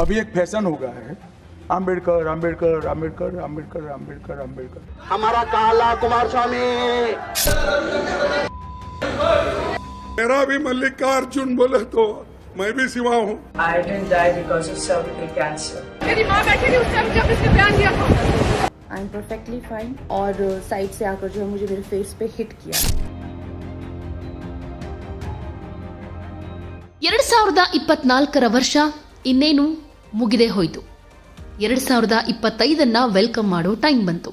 अभी एक फ़ैशन हो गया है। आम्बेडकर आम्बेडकर आम्बेडकर आम्बेडकर आम्बेडकर आम्बेडकर हमारा काला कुमार स्वामी। मेरा भी मल्लिकार्जुन बोले तो मैं भी सिवा हूँ। I didn't die because of cervical cancer. मेरी माँ बैठी थी उस टाइम जब इसने बयान दिया था। आई एम परफेक्टली फाइन और साइड से आकर जो है मुझे मेरे फेस पे हिट किया। ಎರಡ್ ಸಾವಿರದ ಇಪ್ಪತ್ನಾಲ್ಕರ ವರ್ಷ ಇನ್ನೇನು ಮುಗಿದೇ ಹೋಯಿತು. ಎರಡ್ ಸಾವಿರದ ಇಪ್ಪತ್ತೈದನ್ನ ವೆಲ್ಕಮ್ ಮಾಡೋ ಟೈಮ್ ಬಂತು.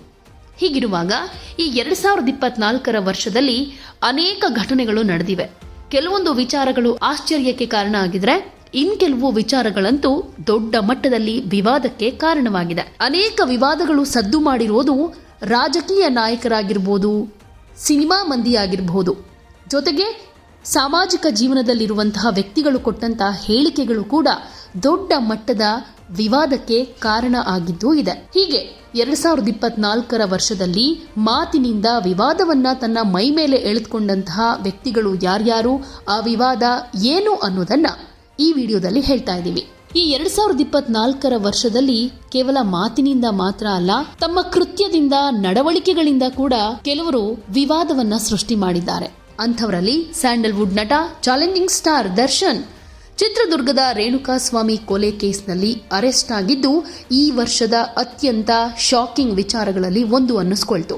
ಹೀಗಿರುವಾಗ ಈ ಎರಡ್ ಸಾವಿರದ ಇಪ್ಪತ್ನಾಲ್ಕರ ವರ್ಷದಲ್ಲಿ ಅನೇಕ ಘಟನೆಗಳು ನಡೆದಿವೆ. ಕೆಲವೊಂದು ವಿಚಾರಗಳು ಆಶ್ಚರ್ಯಕ್ಕೆ ಕಾರಣ ಆಗಿದ್ರೆ ಇನ್ ಕೆಲವು ವಿಚಾರಗಳಂತೂ ದೊಡ್ಡ ಮಟ್ಟದಲ್ಲಿ ವಿವಾದಕ್ಕೆ ಕಾರಣವಾಗಿದೆ. ಅನೇಕ ವಿವಾದಗಳು ಸದ್ದು ಮಾಡಿರುವುದು ರಾಜಕೀಯ ನಾಯಕರಾಗಿರ್ಬೋದು, ಸಿನಿಮಾ ಮಂದಿಯಾಗಿರಬಹುದು ಜೊತೆಗೆ ಸಾಮಾಜಿಕ ಜೀವನದಲ್ಲಿರುವಂತಹ ವ್ಯಕ್ತಿಗಳು ಕೊಟ್ಟಂತಹ ಹೇಳಿಕೆಗಳು ಕೂಡ ದೊಡ್ಡ ಮಟ್ಟದ ವಿವಾದಕ್ಕೆ ಕಾರಣ ಆಗಿದ್ದು ಇದೆ. ಹೀಗೆ ಎರಡ್ ಸಾವಿರದ ಇಪ್ಪತ್ನಾಲ್ಕರ ವರ್ಷದಲ್ಲಿ ಮಾತಿನಿಂದ ವಿವಾದವನ್ನ ತನ್ನ ಮೈ ಮೇಲೆ ಎಳೆದುಕೊಂಡಂತಹ ವ್ಯಕ್ತಿಗಳು ಯಾರ್ಯಾರು, ಆ ವಿವಾದ ಏನು ಅನ್ನೋದನ್ನ ಈ ವಿಡಿಯೋದಲ್ಲಿ ಹೇಳ್ತಾ ಇದ್ದೀವಿ. ಈ ಎರಡ್ ಸಾವಿರದ ಇಪ್ಪತ್ನಾಲ್ಕರ ವರ್ಷದಲ್ಲಿ ಕೇವಲ ಮಾತಿನಿಂದ ಮಾತ್ರ ಅಲ್ಲ, ತಮ್ಮ ಕೃತ್ಯದಿಂದ, ನಡವಳಿಕೆಗಳಿಂದ ಕೂಡ ಕೆಲವರು ವಿವಾದವನ್ನ ಸೃಷ್ಟಿ ಮಾಡಿದ್ದಾರೆ. ಅಂಥವರಲ್ಲಿ ಸ್ಯಾಂಡಲ್ವುಡ್ ನಟ, ಚಾಲೆಂಜಿಂಗ್ ಸ್ಟಾರ್ ದರ್ಶನ್. ಚಿತ್ರದುರ್ಗದ ರೇಣುಕಾಸ್ವಾಮಿ ಕೊಲೆ ಕೇಸ್ನಲ್ಲಿ ಅರೆಸ್ಟ್ ಆಗಿದ್ದು, ಈ ವರ್ಷದ ಅತ್ಯಂತ ಶಾಕಿಂಗ್ ವಿಚಾರಗಳಲ್ಲಿ ಒಂದು ಅನ್ನಿಸ್ಕೊಳ್ತು.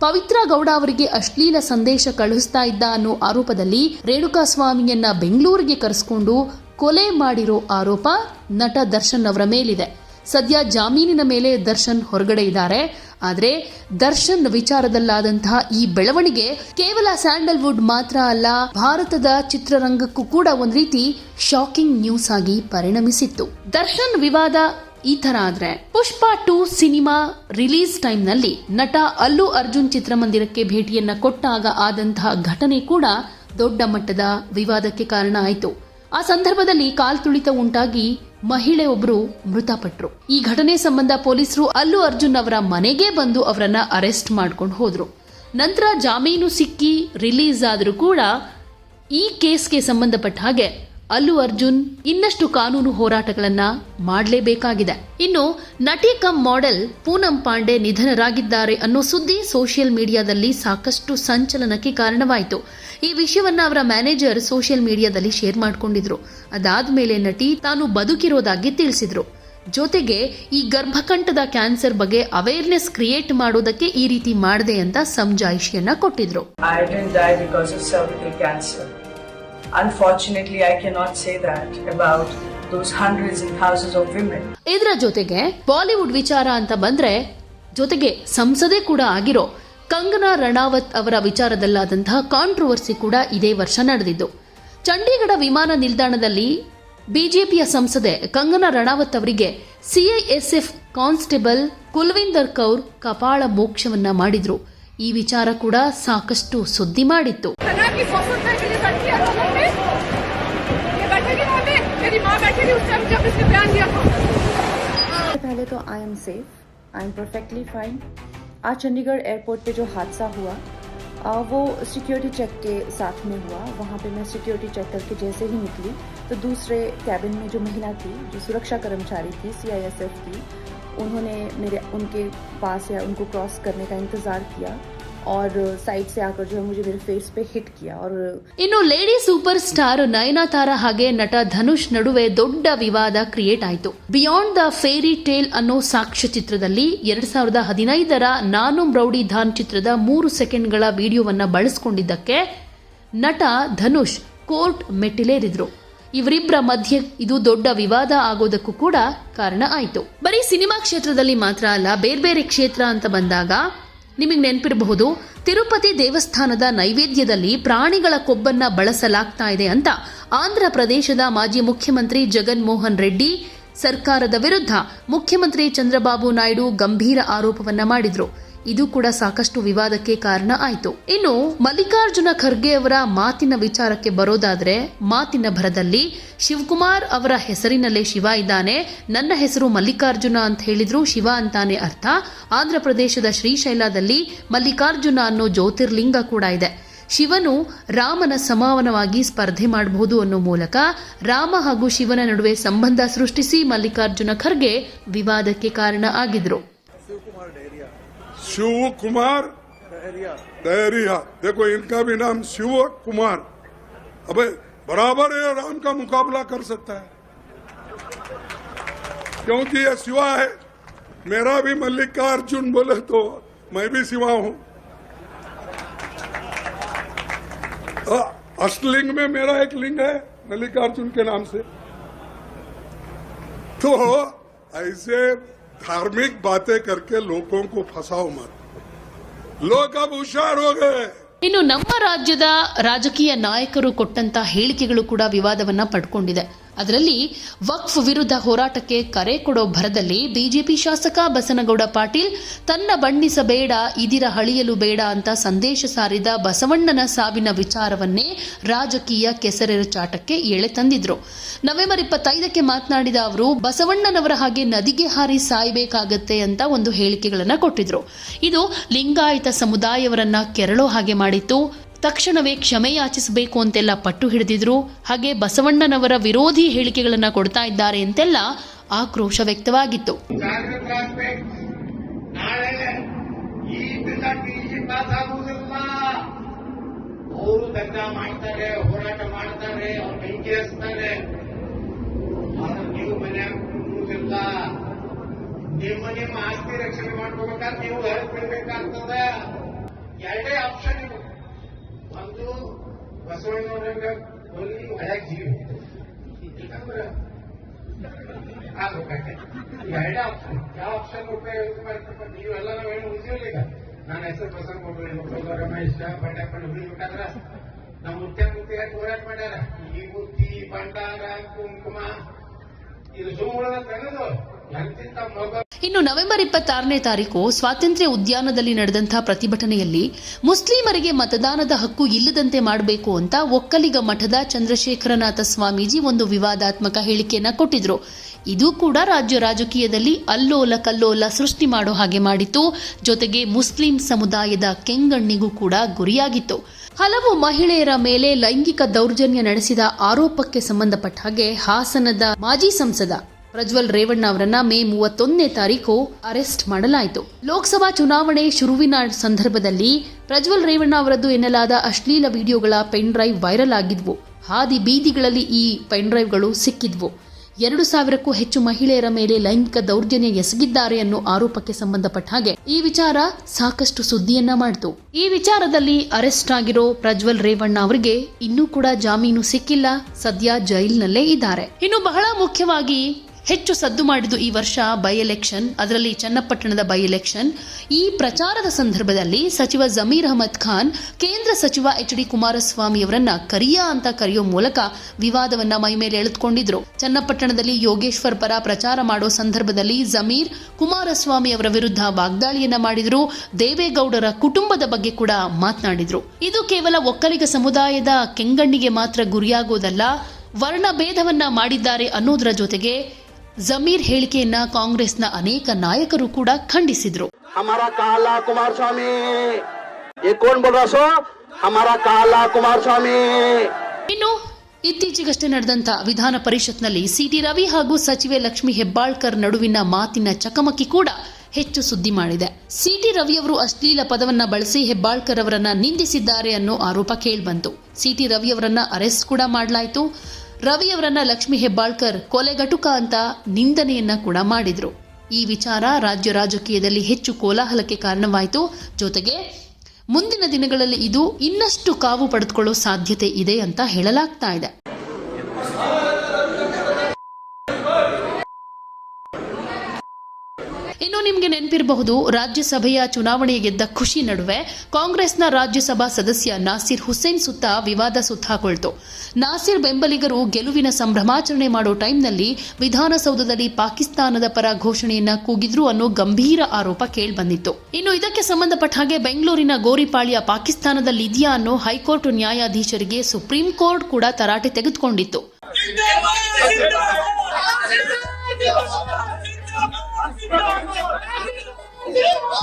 ಪವಿತ್ರ ಗೌಡ ಅವರಿಗೆ ಅಶ್ಲೀಲ ಸಂದೇಶ ಕಳುಹಿಸ್ತಾ ಇದ್ದ ಅನ್ನೋ ಆರೋಪದಲ್ಲಿ ರೇಣುಕಾಸ್ವಾಮಿಯನ್ನ ಬೆಂಗಳೂರಿಗೆ ಕರೆಸ್ಕೊಂಡು ಕೊಲೆ ಮಾಡಿರೋ ಆರೋಪ ನಟ ದರ್ಶನ್ ಅವರ ಮೇಲಿದೆ. ಸದ್ಯ ಜಾಮೀನಿನ ಮೇಲೆ ದರ್ಶನ್ ಹೊರಗಡೆ ಇದ್ದಾರೆ. ಆದರೆ ದರ್ಶನ್ ವಿಚಾರದಲ್ಲಾದಂತಹ ಈ ಬೆಳವಣಿಗೆ ಕೇವಲ ಸ್ಯಾಂಡಲ್ವುಡ್ ಮಾತ್ರ ಅಲ್ಲ, ಭಾರತದ ಚಿತ್ರರಂಗಕ್ಕೂ ಕೂಡ ಒಂದು ರೀತಿ ಶಾಕಿಂಗ್ ನ್ಯೂಸ್ ಆಗಿ ಪರಿಣಮಿಸಿತ್ತು. ದರ್ಶನ್ ವಿವಾದ ಈ ತರ ಆದ್ರೆ ಪುಷ್ಪ ಟು ಸಿನಿಮಾ ರಿಲೀಸ್ ಟೈಮ್ನಲ್ಲಿ ನಟ ಅಲ್ಲು ಅರ್ಜುನ್ ಚಿತ್ರಮಂದಿರಕ್ಕೆ ಭೇಟಿಯನ್ನ ಕೊಟ್ಟಾಗ ಆದಂತಹ ಘಟನೆ ಕೂಡ ದೊಡ್ಡ ಮಟ್ಟದ ವಿವಾದಕ್ಕೆ ಕಾರಣ ಆಯಿತು. ಆ ಸಂದರ್ಭದಲ್ಲಿ ಕಾಲ್ತುಳಿತ ಉಂಟಾಗಿ ಮಹಿಳೆ ಒಬ್ರು ಮೃತಪಟ್ಟರು ಈ ಘಟನೆ ಸಂಬಂಧ ಪೊಲೀಸರು ಅಲ್ಲು ಅರ್ಜುನ್ ಅವರ ಮನೆಗೆ ಬಂದು ಅವರನ್ನ ಅರೆಸ್ಟ್ ಮಾಡ್ಕೊಂಡು ಹೋದ್ರು. ನಂತರ ಜಾಮೀನು ಸಿಕ್ಕಿ ರಿಲೀಸ್ ಆದರೂ ಕೂಡ ಈ ಕೇಸ್ಗೆ ಸಂಬಂಧಪಟ್ಟ ಹಾಗೆ ಅಲ್ಲು ಅರ್ಜುನ್ ಇನ್ನಷ್ಟು ಕಾನೂನು ಹೋರಾಟಗಳನ್ನ ಮಾಡಲೇಬೇಕಾಗಿದೆ. ಇನ್ನು ನಟಿ ಕಮ್ ಮಾಡೆಲ್ ಪೂನಂ ಪಾಂಡೆ ನಿಧನರಾಗಿದ್ದಾರೆ ಅನ್ನೋ ಸುದ್ದಿ ಸೋಷಿಯಲ್ ಮೀಡಿಯಾದಲ್ಲಿ ಸಾಕಷ್ಟು ಸಂಚಲನಕ್ಕೆ ಕಾರಣವಾಯಿತು. ಈ ವಿಷಯವನ್ನ ಅವರ ಮ್ಯಾನೇಜರ್ ಸೋಷಿಯಲ್ ಮೀಡಿಯಾದಲ್ಲಿ ಶೇರ್ ಮಾಡ್ಕೊಂಡಿದ್ರು. ಅದಾದ್ಮೇಲೆ ನಟಿ ತಾನು ಬದುಕಿರೋದಾಗಿ ತಿಳಿಸಿದ್ರು. ಜೊತೆಗೆ ಈ ಗರ್ಭಕಂಠದ ಕ್ಯಾನ್ಸರ್ ಬಗ್ಗೆ ಅವೇರ್ನೆಸ್ ಕ್ರಿಯೇಟ್ ಮಾಡೋದಕ್ಕೆ ಈ ರೀತಿ ಮಾಡಿದೆ ಅಂತ ಸಮಜಾಯಿಷಿಯನ್ನ ಕೊಟ್ಟಿದ್ರು. Unfortunately, I cannot say that about those hundreds and thousands of women. ಇದರ ಜೊತೆಗೆ ಬಾಲಿವುಡ್ ವಿಚಾರ ಅಂತ ಬಂದ್ರೆ ಜೊತೆಗೆ ಸಂಸದೆ ಕೂಡ ಆಗಿರೋ ಕಂಗನಾ ರಣಾವತ್ ಅವರ ವಿಚಾರದಲ್ಲಾದಂತಹ ಕಾಂಟ್ರವರ್ಸಿ ಕೂಡ ಇದೇ ವರ್ಷ ನಡೆದಿದ್ದು. ಚಂಡೀಗಢ ವಿಮಾನ ನಿಲ್ದಾಣದಲ್ಲಿ ಬಿಜೆಪಿಯ ಸಂಸದೆ ಕಂಗನಾ ರಣಾವತ್ ಅವರಿಗೆ ಸಿಐಎಸ್ಎಫ್ ಕಾನ್ಸ್ಟೇಬಲ್ ಕುಲ್ವಿಂದರ್ ಕೌರ್ ಕಪಾಳ ಮೋಕ್ಷವನ್ನ ಮಾಡಿದ್ರು. ಈ ವಿಚಾರ ಕೂಡ ಸಾಕಷ್ಟು ಸುದ್ದಿ ಮಾಡಿತ್ತು. पहले तो I am safe I am perfectly fine आज चंडीगढ़ एयरपोर्ट पे जो हादसा हुआ आ, वो सिक्योरिटी चेक के साथ में हुआ। वहाँ पे मैं सिक्योरिटी चेक करके जैसे ही निकली तो दूसरे कैबिन में जो महिला थी जो सुरक्षा कर्मचारी थी सीआईएसएफ की उन्होंने मेरे उनके पास या उनको क्रॉस करने का इंतज़ार किया। और साइड से आकर जो है मुझे मेरे फेस पे हिट किया और ಇನ್ನು ಲೇಡಿ ಸೂಪರ್ ಸ್ಟಾರ್ ನಯನತಾರ ಹಾಗೆ ನಟ ಧನುಷ್ ನಡುವೆ ದೊಡ್ಡ ವಿವಾದ ಕ್ರಿಯೇಟ್ ಆಯಿತು ಬಿಯಾಂಡ್ ದ ಫೇರಿ ಟೇಲ್ ಅನ್ನೋ ಸಾಕ್ಷ್ಯ ಚಿತ್ರದಲ್ಲಿ ಎರಡ್ ಸಾವಿರದ ಹದಿನೈದರ ನಾನು ರೌಡಿ ಧಾನ್ ಚಿತ್ರದ ಮೂರು ಸೆಕೆಂಡ್ಗಳ ವಿಡಿಯೋವನ್ನ ಬಳಸಿಕೊಂಡಿದ್ದಕ್ಕೆ ನಟ ಧನುಷ್ ಕೋರ್ಟ್ ಮೆಟ್ಟಿಲೇರಿದ್ರು ಇವರಿಬ್ಬರ ಮಧ್ಯೆ ಇದು ದೊಡ್ಡ ವಿವಾದ ಆಗೋದಕ್ಕೂ ಕೂಡ ಕಾರಣ ಆಯಿತು ಬರೀ ಸಿನಿಮಾ ಕ್ಷೇತ್ರದಲ್ಲಿ ಮಾತ್ರ ಅಲ್ಲ ಬೇರೆ ಬೇರೆ ಕ್ಷೇತ್ರ ಅಂತ ಬಂದಾಗ ನಿಮಗೆ ನೆನಪಿರಬಹುದು, ತಿರುಪತಿ ದೇವಸ್ಥಾನದ ನೈವೇದ್ಯದಲ್ಲಿ ಪ್ರಾಣಿಗಳ ಕೊಬ್ಬನ್ನ ಬಳಸಲಾಗ್ತಾ ಇದೆ ಅಂತ ಆಂಧ್ರ ಪ್ರದೇಶದ ಮಾಜಿ ಮುಖ್ಯಮಂತ್ರಿ ಜಗನ್ಮೋಹನ್ ರೆಡ್ಡಿ, ಸರ್ಕಾರದ ವಿರುದ್ಧ ಮುಖ್ಯಮಂತ್ರಿ ಚಂದ್ರಬಾಬು ನಾಯ್ಡು ಗಂಭೀರ ಆರೋಪವನ್ನ ಮಾಡಿದ್ರು. ಇದು ಕೂಡ ಸಾಕಷ್ಟು ವಿವಾದಕ್ಕೆ ಕಾರಣ ಆಯಿತು. ಇನ್ನು ಮಲ್ಲಿಕಾರ್ಜುನ ಖರ್ಗೆ ಅವರ ಮಾತಿನ ವಿಚಾರಕ್ಕೆ ಬರೋದಾದ್ರೆ ಮಾತಿನ ಭರದಲ್ಲಿ ಶಿವಕುಮಾರ್ ಅವರ ಹೆಸರಿನಲ್ಲೇ ಶಿವ ಇದ್ದಾನೆ, ನನ್ನ ಹೆಸರು ಮಲ್ಲಿಕಾರ್ಜುನ ಅಂತ ಹೇಳಿದ್ರು ಶಿವ ಅಂತಾನೆ ಅರ್ಥ. ಆಂಧ್ರ ಪ್ರದೇಶದ ಶ್ರೀಶೈಲದಲ್ಲಿ ಮಲ್ಲಿಕಾರ್ಜುನ ಅನ್ನೋ ಜ್ಯೋತಿರ್ಲಿಂಗ ಕೂಡ ಇದೆ. ಶಿವನು ರಾಮನ ಸಮಾನವಾಗಿ ಸ್ಪರ್ಧೆ ಮಾಡಬಹುದು ಅನ್ನೋ ಮೂಲಕ ರಾಮ ಹಾಗೂ ಶಿವನ ನಡುವೆ ಸಂಬಂಧ ಸೃಷ್ಟಿಸಿ ಮಲ್ಲಿಕಾರ್ಜುನ ಖರ್ಗೆ ವಿವಾದಕ್ಕೆ ಕಾರಣ ಆಗಿದ್ರು. शिव कुमार। दहरिया। देखो इनका भी नाम शिव कुमार। अबे बराबर है राम का मुकाबला कर सकता है। क्योंकि ये शिवा है। मेरा भी मल्लिकार्जुन बोले तो मैं भी शिवा हूँ। हाँ, अष्टलिंग में मेरा एक लिंग है मल्लिकार्जुन के नाम से। तो ऐसे धार्मिक बातें करके लोगों को फंसाओ मत लोग अब होशियार हो गए ಇನ್ನು ನಮ್ಮ ರಾಜ್ಯದ ರಾಜಕೀಯ ನಾಯಕರು ಕೊಟ್ಟಂತ ಹೇಳಿಕೆಗಳು ಕೂಡ ವಿವಾದವನ್ನ ಪಡ್ಕೊಂಡಿದೆ ಅದರಲ್ಲಿ ವಕ್ಫ್ ವಿರುದ್ಧ ಹೋರಾಟಕ್ಕೆ ಕರೆ ಕೊಡೋ ಭರದಲ್ಲಿ ಬಿಜೆಪಿ ಶಾಸಕ ಬಸನಗೌಡ ಪಾಟೀಲ್, ತನ್ನ ಬಣ್ಣಿಸಬೇಡ ಇದಿರ ಹಳಿಯಲು ಬೇಡ ಅಂತ ಸಂದೇಶ ಸಾರಿದ ಬಸವಣ್ಣನ ಸಾವಿನ ವಿಚಾರವನ್ನೇ ರಾಜಕೀಯ ಕೆಸರೆರಚಾಟಕ್ಕೆ ಎಳೆ ತಂದಿದ್ರು. ನವೆಂಬರ್ ಇಪ್ಪತ್ತೈದಕ್ಕೆ ಮಾತನಾಡಿದ ಅವರು, ಬಸವಣ್ಣನವರ ಹಾಗೆ ನದಿಗೆ ಹಾರಿ ಸಾಯಬೇಕಾಗತ್ತೆ ಅಂತ ಒಂದು ಹೇಳಿಕೆಗಳನ್ನು ಕೊಟ್ಟಿದ್ರು. ಇದು ಲಿಂಗಾಯತ ಸಮುದಾಯವರನ್ನ ಕೆರಳೋ ಹಾಗೆ ಮಾಡಿತ್ತು. ತಕ್ಷಣವೇ ಕ್ಷಮೆ ಯಾಚಿಸಬೇಕು ಅಂತೆಲ್ಲ ಪಟ್ಟು ಹಿಡಿದಿದ್ರು. ಹಾಗೆ ಬಸವಣ್ಣನವರ ವಿರೋಧಿ ಹೇಳಿಕೆಗಳನ್ನು ಕೊಡ್ತಾ ಇದ್ದಾರೆ ಅಂತೆಲ್ಲ ಆಕ್ರೋಶ ವ್ಯಕ್ತವಾಗಿತ್ತು. ನಿಮ್ಮ ನಿಮ್ಮ ಆಸ್ತಿ ರಕ್ಷಣೆ ಮಾಡ್ಕೋಬೇಕಾದ್ರೆ ನೀವು ಹೊರಗೆ ಬಿಡ್ಬೇಕಾಗ್ತದ ಎರಡೇ ಆಪ್ಷನ್ ಇವು ಒಂದು ಬಸವಣ್ಣವ್ರಂಗ ಕೊಲ್ಲಿ ಒಳಗೆ ಜೀವಿ. ಇಲ್ಕಂದ್ರೆ ಆಗ್ಬೇಕಾಗ್ತದೆ ಎರಡೇ ಆಪ್ಷನ್ ಯಾವ ಆಪ್ಷನ್ ಉಪಯೋಗ ಮಾಡ್ತಪ್ಪ ನೀವೆಲ್ಲ ನಾವೇನು ಉಳಿಸಿಲ್ಲ ಈಗ ನನ್ನ ಹೆಸರು ಕೊಡ್ರಿ ಮಕ್ಕಳು ರಮೇಶ್ ಬಂಡಪ್ಪನ ಉಳಿಬೇಕಾದ್ರ ನಮ್ಮ ಮುಖ್ಯ ಮುತ್ಯ ಹೋರಾಟ ಮಾಡ್ಯಾರ? ಈ ಬುತ್ತಿ ಬಂಡಾರ ಕುಂಕುಮ. ಇದು ಸುಮ್ಮನೆ ತೆಗೆದು ಎಂತಿಂತ ಮೊಬೈಲ್ ಇನ್ನು ನವೆಂಬರ್ ಇಪ್ಪತ್ತಾರನೇ ತಾರೀಕು ಸ್ವಾತಂತ್ರ್ಯ ಉದ್ಯಾನದಲ್ಲಿ ನಡೆದಂತಹ ಪ್ರತಿಭಟನೆಯಲ್ಲಿ ಮುಸ್ಲಿಮರಿಗೆ ಮತದಾನದ ಹಕ್ಕು ಇಲ್ಲದಂತೆ ಮಾಡಬೇಕು ಅಂತ ಒಕ್ಕಲಿಗ ಮಠದ ಚಂದ್ರಶೇಖರನಾಥ ಸ್ವಾಮೀಜಿ ಒಂದು ವಿವಾದಾತ್ಮಕ ಹೇಳಿಕೆಯನ್ನು ಕೊಟ್ಟಿದ್ರು. ಇದು ಕೂಡ ರಾಜ್ಯ ರಾಜಕೀಯದಲ್ಲಿ ಅಲ್ಲೋಲ ಕಲ್ಲೋಲ ಸೃಷ್ಟಿ ಮಾಡೋ ಹಾಗೆ ಮಾಡಿತ್ತು. ಜೊತೆಗೆ ಮುಸ್ಲಿಂ ಸಮುದಾಯದ ಕೆಂಗಣ್ಣಿಗೂ ಕೂಡ ಗುರಿಯಾಗಿತ್ತು. ಹಲವು ಮಹಿಳೆಯರ ಮೇಲೆ ಲೈಂಗಿಕ ದೌರ್ಜನ್ಯ ನಡೆಸಿದ ಆರೋಪಕ್ಕೆ ಸಂಬಂಧಪಟ್ಟ ಹಾಗೆ ಹಾಸನದ ಮಾಜಿ ಸಂಸದ ಪ್ರಜ್ವಲ್ ರೇವಣ್ಣ ಅವರನ್ನ ಮೇ ಮೂವತ್ತೊಂದನೇ ತಾರೀಕು ಅರೆಸ್ಟ್ ಮಾಡಲಾಯಿತು. ಲೋಕಸಭಾ ಚುನಾವಣೆ ಶುರುವಿನ ಸಂದರ್ಭದಲ್ಲಿ ಪ್ರಜ್ವಲ್ ರೇವಣ್ಣ ಅವರದ್ದು ಎನ್ನಲಾದ ಅಶ್ಲೀಲ ವಿಡಿಯೋಗಳ ಪೆನ್ ಡ್ರೈವ್ ವೈರಲ್ ಆಗಿದ್ವು. ಹಾದಿ ಬೀದಿಗಳಲ್ಲಿ ಈ ಪೆನ್ ಡ್ರೈವ್ಗಳು ಸಿಕ್ಕಿದ್ವು. ಎರಡು ಸಾವಿರಕ್ಕೂ ಹೆಚ್ಚು ಮಹಿಳೆಯರ ಮೇಲೆ ಲೈಂಗಿಕ ದೌರ್ಜನ್ಯ ಎಸಗಿದ್ದಾರೆ ಅನ್ನೋ ಆರೋಪಕ್ಕೆ ಸಂಬಂಧಪಟ್ಟ ಹಾಗೆ ಈ ವಿಚಾರ ಸಾಕಷ್ಟು ಸುದ್ದಿಯನ್ನ ಮಾಡಿತು. ಈ ವಿಚಾರದಲ್ಲಿ ಅರೆಸ್ಟ್ ಆಗಿರೋ ಪ್ರಜ್ವಲ್ ರೇವಣ್ಣ ಅವರಿಗೆ ಇನ್ನೂ ಕೂಡ ಜಾಮೀನು ಸಿಕ್ಕಿಲ್ಲ. ಸದ್ಯ ಜೈಲಿನಲ್ಲೇ ಇದ್ದಾರೆ. ಇನ್ನು ಬಹಳ ಮುಖ್ಯವಾಗಿ ಹೆಚ್ಚು ಸದ್ದು ಮಾಡಿದ್ದು ಈ ವರ್ಷ ಬೈ ಎಲೆಕ್ಷನ್, ಅದರಲ್ಲಿ ಚನ್ನಪಟ್ಟಣದ ಬೈ ಎಲೆಕ್ಷನ್. ಈ ಪ್ರಚಾರದ ಸಂದರ್ಭದಲ್ಲಿ ಸಚಿವ ಜಮೀರ್ ಅಹಮದ್ ಖಾನ್, ಕೇಂದ್ರ ಸಚಿವ ಎಚ್ ಡಿ ಕುಮಾರಸ್ವಾಮಿ ಅವರನ್ನ ಕರಿಯಾ ಅಂತ ಕರೆಯೋ ಮೂಲಕ ವಿವಾದವನ್ನ ಮೈಮೇಲೆ ಎಳೆದುಕೊಂಡಿದ್ರು. ಚನ್ನಪಟ್ಟಣದಲ್ಲಿ ಯೋಗೇಶ್ವರ್ ಪರ ಪ್ರಚಾರ ಮಾಡೋ ಸಂದರ್ಭದಲ್ಲಿ ಜಮೀರ್ ಕುಮಾರಸ್ವಾಮಿ ಅವರ ವಿರುದ್ಧ ವಾಗ್ದಾಳಿಯನ್ನ ಮಾಡಿದ್ರು. ದೇವೇಗೌಡರ ಕುಟುಂಬದ ಬಗ್ಗೆ ಕೂಡ ಮಾತನಾಡಿದ್ರು. ಇದು ಕೇವಲ ಒಕ್ಕಲಿಗ ಸಮುದಾಯದ ಕೆಂಗಣ್ಣಿಗೆ ಮಾತ್ರ ಗುರಿಯಾಗೋದಲ್ಲ ವರ್ಣ ಭೇದವನ್ನ ಮಾಡಿದ್ದಾರೆ ಅನ್ನೋದರ ಜೊತೆಗೆ ಜಮೀರ್ ಹೇಳಿಕೆಯನ್ನ ಕಾಂಗ್ರೆಸ್ನ ಅನೇಕ ನಾಯಕರು ಕೂಡ ಖಂಡಿಸಿದ್ರು हमारा काला कुमार स्वामी ये कौन बोल रहा सो हमारा काला कुमार स्वामी ಇನ್ನು ಇತ್ತೀಚೆಗಷ್ಟೇ ನಡೆದಂತ ವಿಧಾನ ಪರಿಷತ್ನಲ್ಲಿ ಸಿಟಿ ರವಿ ಹಾಗೂ ಸಚಿವೆ ಲಕ್ಷ್ಮಿ ಹೆಬ್ಬಾಳ್ಕರ್ ನಡುವಿನ ಮಾತಿನ ಚಕಮಕಿ ಕೂಡ ಹೆಚ್ಚು ಸುದ್ದಿ ಮಾಡಿದೆ ಸಿಟಿ ರವಿ ಅವರು ಅಶ್ಲೀಲ ಪದವನ್ನ ಬಳಸಿ ಹೆಬ್ಬಾಳ್ಕರ್ ಅವರನ್ನ ನಿಂದಿಸಿದ್ದಾರೆ ಅನ್ನೋ ಆರೋಪ ಕೇಳ್ಬಂತು ಸಿಟಿ ರವಿ ಅವರನ್ನ ಅರೆಸ್ಟ್ ಕೂಡ ಮಾಡಲಾಯಿತು ರವಿ ಅವರನ್ನ ಲಕ್ಷ್ಮಿ ಹೆಬ್ಬಾಳ್ಕರ್ ಕೊಲೆಗಟುಕ ಅಂತ ನಿಂದನೆಯನ್ನ ಕೂಡ ಮಾಡಿದ್ರು. ಈ ವಿಚಾರ ರಾಜ್ಯ ರಾಜಕೀಯದಲ್ಲಿ ಹೆಚ್ಚು ಕೋಲಾಹಲಕ್ಕೆ ಕಾರಣವಾಯಿತು. ಜೊತೆಗೆ ಮುಂದಿನ ದಿನಗಳಲ್ಲಿ ಇದು ಇನ್ನಷ್ಟು ಕಾವು ಪಡೆದುಕೊಳ್ಳೋ ಸಾಧ್ಯತೆ ಇದೆ ಅಂತ ಹೇಳಲಾಗ್ತಾ ಇದೆ. ಇನ್ನು ನಿಮಗೆ ನೆನಪಿರಬಹುದು, ರಾಜ್ಯಸಭೆಯ ಚುನಾವಣೆ ಗೆದ್ದ ಖುಷಿ ನಡುವೆ ಕಾಂಗ್ರೆಸ್ನ ರಾಜ್ಯಸಭಾ ಸದಸ್ಯ ನಾಸಿರ್ ಹುಸೇನ್ ಸುತ್ತ ವಿವಾದ ಸುತ್ತಾಕೊಳ್ತು ನಾಸಿರ್ ಬೆಂಬಲಿಗರು ಗೆಲುವಿನ ಸಂಭ್ರಮಾಚರಣೆ ಮಾಡೋ ಟೈಮ್ನಲ್ಲಿ ವಿಧಾನಸೌಧದಲ್ಲಿ ಪಾಕಿಸ್ತಾನದ ಪರ ಘೋಷಣೆಯನ್ನ ಕೂಗಿದ್ರು ಅನ್ನೋ ಗಂಭೀರ ಆರೋಪ ಕೇಳಿಬಂದಿತ್ತು. ಇನ್ನು ಇದಕ್ಕೆ ಸಂಬಂಧಪಟ್ಟ ಹಾಗೆ ಬೆಂಗಳೂರಿನ ಗೋರಿಪಾಳ್ಯ ಪಾಕಿಸ್ತಾನದಲ್ಲಿ ಇದೆಯಾ ಅನ್ನೋ ಹೈಕೋರ್ಟ್ ನ್ಯಾಯಾಧೀಶರಿಗೆ ಸುಪ್ರೀಂ ಕೋರ್ಟ್ ಕೂಡ ತರಾಟೆ ತೆಗೆದುಕೊಂಡಿತ್ತು.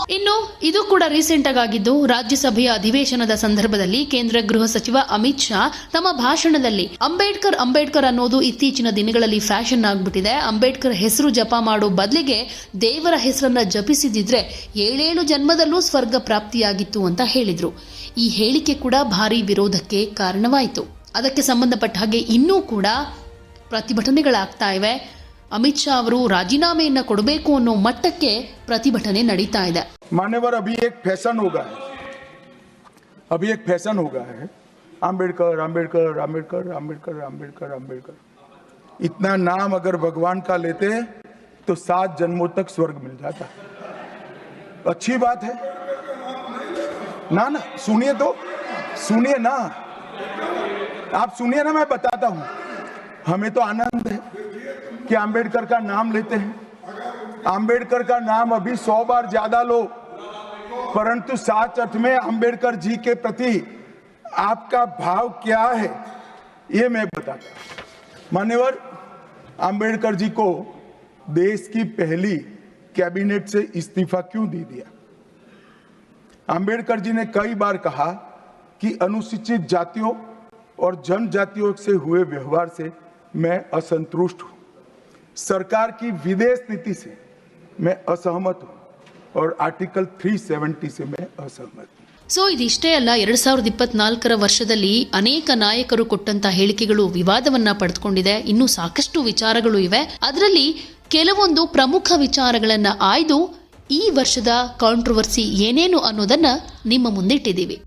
ಇನ್ನು ಇದು ಕೂಡ ರೀಸೆಂಟ್ ಆಗಿದ್ದು ರಾಜ್ಯಸಭೆಯ ಅಧಿವೇಶನದ ಸಂದರ್ಭದಲ್ಲಿ ಕೇಂದ್ರ ಗೃಹ ಸಚಿವ ಅಮಿತ್ ಶಾ ತಮ್ಮ ಭಾಷಣದಲ್ಲಿ ಅಂಬೇಡ್ಕರ್ ಅಂಬೇಡ್ಕರ್ ಅನ್ನೋದು ಇತ್ತೀಚಿನ ದಿನಗಳಲ್ಲಿ ಫ್ಯಾಷನ್ ಆಗ್ಬಿಟ್ಟಿದೆ. ಅಂಬೇಡ್ಕರ್ ಹೆಸರು ಜಪ ಮಾಡೋ ಬದಲಿಗೆ ದೇವರ ಹೆಸರನ್ನ ಜಪಿಸಿದಿದ್ರೆ ಏಳೇಳು ಜನ್ಮದಲ್ಲೂ ಸ್ವರ್ಗ ಪ್ರಾಪ್ತಿಯಾಗಿತ್ತು ಅಂತ ಹೇಳಿದ್ರು. ಈ ಹೇಳಿಕೆ ಕೂಡ ಭಾರಿ ವಿರೋಧಕ್ಕೆ ಕಾರಣವಾಯಿತು. ಅದಕ್ಕೆ ಸಂಬಂಧಪಟ್ಟ ಹಾಗೆ ಇನ್ನೂ ಕೂಡ ಪ್ರತಿಭಟನೆಗಳಾಗ್ತಾ ಇವೆ. ಅಮಿತ್ ಶಾ ಅವರು ರಾಜೀನಾಮೆಯನ್ನ ಕೊಡಬೇಕು ಅನ್ನೋ ಮಟ್ಟಕ್ಕೆ ಪ್ರತಿಭಟನೆ ನಡೀತಾ ಇದೆ मान्यवर अभी एक फैशन हो गया है अभी एक फैशन हो गया है आम्बेडकर आम्बेडकर आम्बेडकर आम्बेडकर आम्बेडकर आम्बेडकर इतना नाम अगर भगवान का लेते हैं तो सात जन्मों तक स्वर्ग मिल जाता अच्छी बात है ना ना सुनिए तो सुनिए ना आप सुनिए ना मैं बताता हूं हमें तो आनंद है कि आम्बेडकर का नाम लेते हैं। आम्बेडकर का नाम अभी सौ बार ज़्यादा लो। परंतु सात अर्थ में आम्बेडकर जी के प्रति आपका भाव क्या है, ये मैं बताता। मान्यवर आम्बेडकर जी को देश की पहली कैबिनेट से इस्तीफा क्यों दे दिया? अंबेडकर जी ने कई बार कहा कि अनुसूचित जातियों और जनजातियों से हुए व्यवहार से मैं असंतुष्ट हूँ। सरकार की विदेश नीति से मैं असहमत हूं और आर्टिकल 370 से मैं असहमत हूं ಸೊ ಇದಿಷ್ಟೇ ಅಲ್ಲ ಎರಡ್ ಸಾವಿರದ ಇಪ್ಪತ್ನಾಲ್ಕರ ವರ್ಷದಲ್ಲಿ ಅನೇಕ ನಾಯಕರು ಕೊಟ್ಟಂತ ಹೇಳಿಕೆಗಳು ವಿವಾದವನ್ನ ಪಡೆದುಕೊಂಡಿದೆ ಇನ್ನೂ ಸಾಕಷ್ಟು ವಿಚಾರಗಳು ಇವೆ ಅದರಲ್ಲಿ ಕೆಲವೊಂದು ಪ್ರಮುಖ ವಿಚಾರಗಳನ್ನ ಆಯ್ದು ಈ ವರ್ಷದ ಕಾಂಟ್ರವರ್ಸಿ ಏನೇನು ಅನ್ನೋದನ್ನ ನಿಮ್ಮ ಮುಂದಿಟ್ಟಿದ್ದೀವಿ